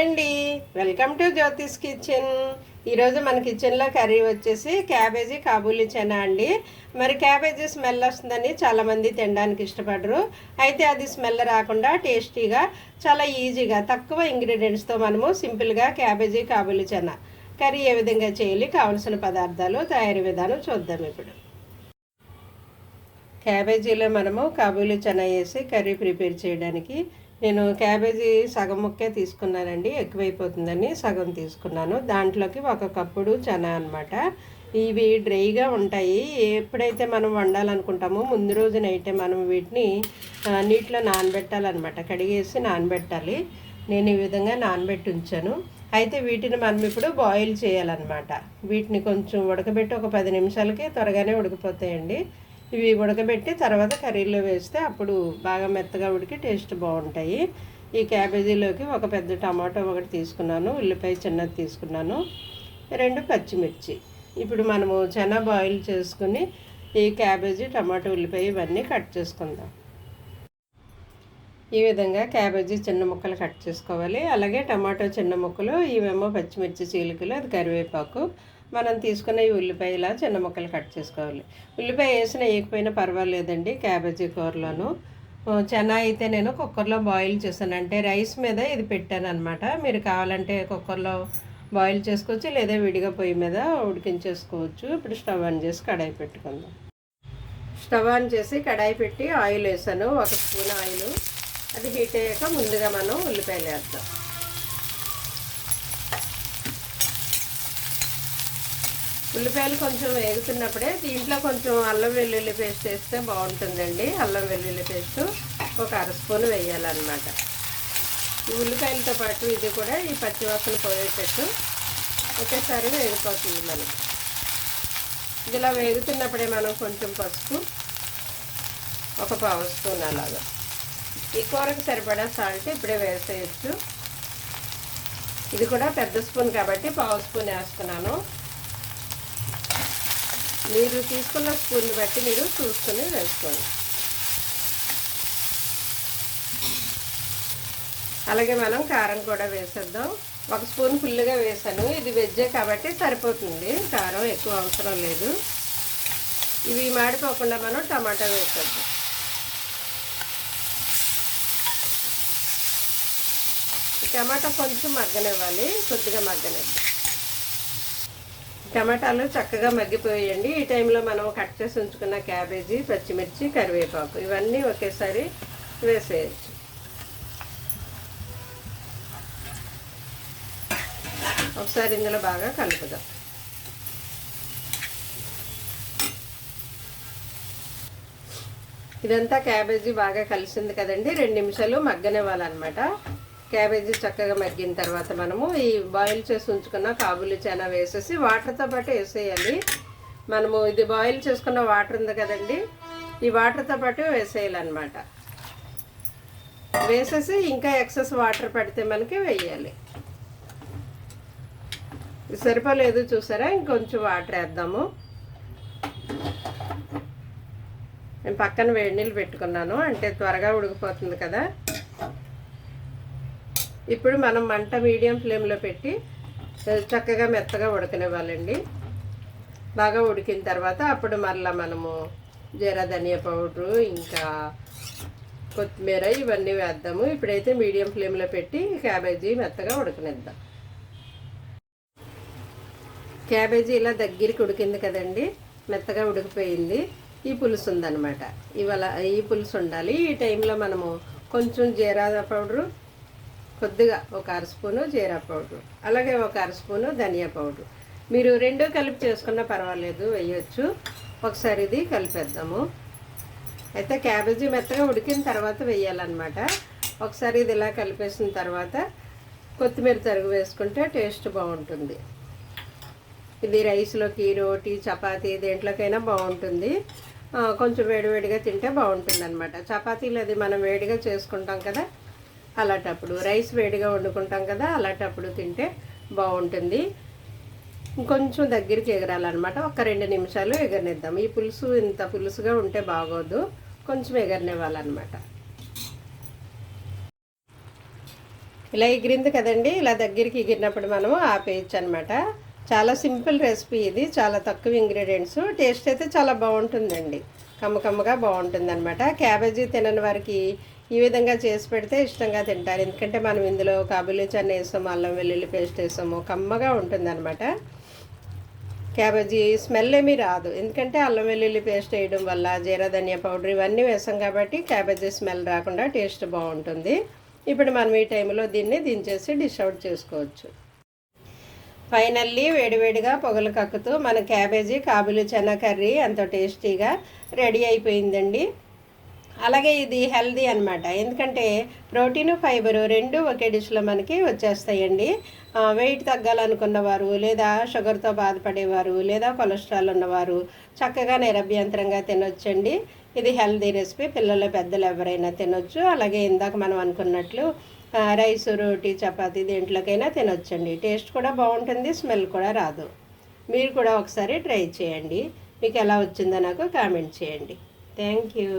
అండి. Welcome to Jyothish kitchen ఈరోజు మన కిచెన్లో కర్రీ వచ్చేసి క్యాబేజీ కాబూలీ చెనా అండి. మరి క్యాబేజీ స్మెల్ వస్తుందని చాలామంది తినడానికి ఇష్టపడరు. అయితే అది స్మెల్ రాకుండా టేస్టీగా చాలా ఈజీగా తక్కువ ఇంగ్రీడియంట్స్తో మనము సింపుల్గా క్యాబేజీ కాబూలీ చెనా. కర్రీ ఏ విధంగా చేయాలి కావలసిన పదార్థాలు తయారీ విధానం చూద్దాం ఇప్పుడు. క్యాబేజీలో మనము కాబూలీ చనా వేసి కర్రీ ప్రిపేర్ చేయడానికి నేను క్యాబేజీ సగం ముక్కే తీసుకున్నానండి ఎక్కువైపోతుందని సగం తీసుకున్నాను. దాంట్లోకి ఒక కప్పుడు చనా అనమాట ఇవి డ్రైగా ఉంటాయి. ఎప్పుడైతే మనం వండాలనుకుంటామో ముందు రోజు నైటే మనం వీటిని నీటిలో నానబెట్టాలన్నమాట. కడిగేసి నానబెట్టాలి. నేను ఈ విధంగా నానబెట్టి ఉంచాను. అయితే వీటిని మనం ఇప్పుడు బాయిల్ చేయాలన్నమాట. వీటిని కొంచెం ఉడకబెట్టి ఒక పది నిమిషాలకి త్వరగానే ఉడికిపోతాయండి. ఇవి ఉడకబెట్టి తర్వాత కర్రీలో వేస్తే అప్పుడు బాగా మెత్తగా ఉడికి టేస్ట్ బాగుంటాయి. ఈ క్యాబేజీలోకి ఒక పెద్ద టమాటో ఒకటి తీసుకున్నాను ఉల్లిపాయ చిన్నది తీసుకున్నాను రెండు పచ్చిమిర్చి. ఇప్పుడు మనము చెన బాయిల్ చేసుకుని ఈ క్యాబేజీ టమాటో ఉల్లిపాయ ఇవన్నీ కట్ చేసుకుందాం. ఈ విధంగా క్యాబేజీ చిన్న ముక్కలు కట్ చేసుకోవాలి. అలాగే టమాటో చిన్న ముక్కలు ఇవేమో పచ్చిమిర్చి చీలికలు అది కరివేపాకు మనం తీసుకున్న ఈ ఉల్లిపాయల చిన్న ముక్కలు కట్ చేసుకోవాలి. ఉల్లిపాయ వేసిన వేయకపోయినా పర్వాలేదండి క్యాబేజీ కూరలోను. చెన్న అయితే నేను కుక్కర్లో బాయిల్ చేశాను. అంటే రైస్ మీద ఇది పెట్టాను అనమాట మీరు కావాలంటే కుక్కర్లో బాయిల్ చేసుకోవచ్చు లేదా విడిగా పొయ్యి మీద ఉడికించేసుకోవచ్చు. ఇప్పుడు స్టవ్ ఆన్ చేసి కడాయి పెట్టుకుందాం. స్టవ్ ఆన్ చేసి కడాయి పెట్టి ఆయిల్ వేసాను. ఒక స్పూన్ ఆయిల్. అది హీట్ అయ్యాక ముందుగా మనం ఉల్లిపాయలు వేద్దాం. ఉల్లిపాయలు కొంచెం వేగుతున్నప్పుడే దీంట్లో కొంచెం అల్లం వెల్లుల్లి పేస్ట్ వేస్తే బాగుంటుందండి. అల్లం వెల్లుల్లి పేస్ట్ ఒక అర స్పూన్ వేయాలన్నమాట. ఈ ఉల్లిపాయలతో పాటు ఇది కూడా ఈ పచ్చివాసన పోయేటట్టు ఒకేసారి వేగిపోతుంది మనకి. ఇదిలా వేగుతున్నప్పుడే మనం కొంచెం పసుపు ఒక పావు స్పూన్ అలాగా. ఈ కూరకు సరిపడా సాల్ట్ ఇప్పుడే వేసేయచ్చు. ఇది కూడా పెద్ద స్పూన్ కాబట్టి పావు స్పూన్ వేస్తున్నాను. మీరు తీసుకున్న స్పూన్ని బట్టి మీరు చూసుకొని వేసుకోండి. అలాగే మనం కారం కూడా వేసేద్దాం. ఒక స్పూన్ ఫుల్గా వేసాను. ఇది వెజ్జే కాబట్టి సరిపోతుంది. కారం ఎక్కువ అవసరం లేదు. ఇవి మాడిపోకుండా మనం టమాటా వేసేద్దాం. టమాటా కొంచెం మగ్గనివ్వాలి. కొద్దిగా మగ్గనివ్వాలి. టమాటాలు చక్కగా మగ్గిపోయాయండి. ఈ టైంలో మనం కట్ చేసి ఉంచుకున్న క్యాబేజీ పచ్చిమిర్చి కరివేపాకు ఇవన్నీ ఒకేసారి వేసేయచ్చు. ఒకసారి ఇందులో బాగా కలుపుదాం. ఇదంతా క్యాబేజీ బాగా కలిసింది కదండి. రెండు నిమిషాలు మగ్గనివ్వాలన్నమాట. క్యాబేజీ చక్కగా మగ్గిన తర్వాత మనము ఈ బాయిల్ చేసి ఉంచుకున్న కాబులి చానా వేసేసి వాటర్తో పాటు వేసేయాలి. మనము ఇది బాయిల్ చేసుకున్న వాటర్ ఉంది కదండి ఈ వాటర్తో పాటు వేసేయాలన్నమాట. వేసేసి ఇంకా ఎక్సెస్ వాటర్ పడితే మనకి వేయాలి. సరిపోలేదు చూసారా? ఇంకొంచెం వాటర్ వేద్దాము. నేను పక్కన వేడి నీళ్ళు పెట్టుకున్నాను అంటే త్వరగా ఉడికిపోతుంది కదా. ఇప్పుడు మనం మంట మీడియం ఫ్లేమ్లో పెట్టి చక్కగా మెత్తగా ఉడకనివ్వాలండి. బాగా ఉడికిన తర్వాత అప్పుడు మరలా మనము జీరా ధనియా పౌడరు ఇంకా కొత్తిమీర ఇవన్నీ వేద్దాము. ఇప్పుడైతే మీడియం ఫ్లేమ్లో పెట్టి క్యాబేజీ మెత్తగా ఉడకనిద్దాం. క్యాబేజీ ఇలా దగ్గరికి ఉడికింది కదండి మెత్తగా ఉడికిపోయింది. ఈ పులుసు ఉందన్నమాట. ఇవాళ ఈ పులుసు ఉండాలి. ఈ టైంలో మనము కొంచెం జీరా పౌడరు కొద్దిగా ఒక అర స్పూను జీరా పౌడర్ అలాగే ఒక అర స్పూను ధనియా పౌడర్. మీరు రెండూ కలిపి చేసుకున్నా పర్వాలేదు వేయచ్చు. ఒకసారి ఇది కలిపేద్దాము. అయితే క్యాబేజీ మెత్తగా ఉడికిన తర్వాత వేయాలన్నమాట. ఒకసారి ఇది ఇలా కలిపేసిన తర్వాత కొత్తిమీర తరుగు వేసుకుంటే టేస్ట్ బాగుంటుంది. ఇది రైస్లోకి రోటీ చపాతీ దేంట్లోకైనా బాగుంటుంది. కొంచెం వేడివేడిగా తింటే బాగుంటుంది అనమాట చపాతీలు అది మనం వేడిగా చేసుకుంటాం కదా అలాంటప్పుడు రైస్ వేడిగా వండుకుంటాం కదా అలాంటప్పుడు తింటే బాగుంటుంది. ఇంకొంచెం దగ్గరికి ఎగరాలన్నమాట. ఒక రెండు నిమిషాలు ఎగరనిద్దాం. ఈ పులుసు ఇంత పులుసుగా ఉంటే బాగోదు. కొంచెం ఎగరనివ్వాలన్నమాట. ఇలా ఎగిరింది కదండి. ఇలా దగ్గరికి ఎగిరినప్పుడు మనము ఆపేయచ్చు అనమాట చాలా సింపుల్ రెసిపీ ఇది. చాలా తక్కువ ఇంగ్రీడియంట్స్. టేస్ట్ అయితే చాలా బాగుంటుందండి. కమ్మకమ్మగా బాగుంటుంది అనమాట క్యాబేజీ తినని వారికి ఈ విధంగా చేసి పెడితే ఇష్టంగా తింటారు. ఎందుకంటే మనం ఇందులో కాబులి చన్న వేసాము అల్లం వెల్లుల్లి పేస్ట్ వేసాము కమ్మగా ఉంటుందన్నమాట. క్యాబేజీ స్మెల్ ఏమీ రాదు. ఎందుకంటే అల్లం వెల్లుల్లి పేస్ట్ వేయడం వల్ల జీరా ధనియా పౌడర్ ఇవన్నీ వేసాం కాబట్టి క్యాబేజీ స్మెల్ రాకుండా టేస్ట్ బాగుంటుంది. ఇప్పుడు మనం ఈ టైంలో దీన్ని దించేసి డిష్ అవుట్ చేసుకోవచ్చు. ఫైనల్లీ వేడివేడిగా పొగలు కక్కుతూ మన క్యాబేజీ కాబులి చెన్న కర్రీ ఎంతో టేస్టీగా రెడీ అయిపోయిందండి. అలాగే ఇది హెల్దీ అనమాట ఎందుకంటే ప్రోటీన్ ఫైబర్ రెండు ఒకే డిష్లో మనకి వచ్చేస్తాయండి. వెయిట్ తగ్గాలనుకున్నవారు లేదా షుగర్తో బాధపడేవారు లేదా కొలెస్ట్రాల్ ఉన్నవారు చక్కగా నిరభ్యంతరంగా తినొచ్చండి. ఇది హెల్దీ రెసిపీ. పిల్లలు పెద్దలు ఎవరైనా తినొచ్చు. అలాగే ఇందాక మనం అనుకున్నట్లు రైస్ రోటీ చపాతీ దేంట్లోకైనా తినొచ్చండి. టేస్ట్ కూడా బాగుంటుంది స్మెల్ కూడా రాదు. మీరు కూడా ఒకసారి ట్రై చేయండి. మీకు ఎలా వచ్చిందో నాకు కామెంట్ చేయండి. Thank you.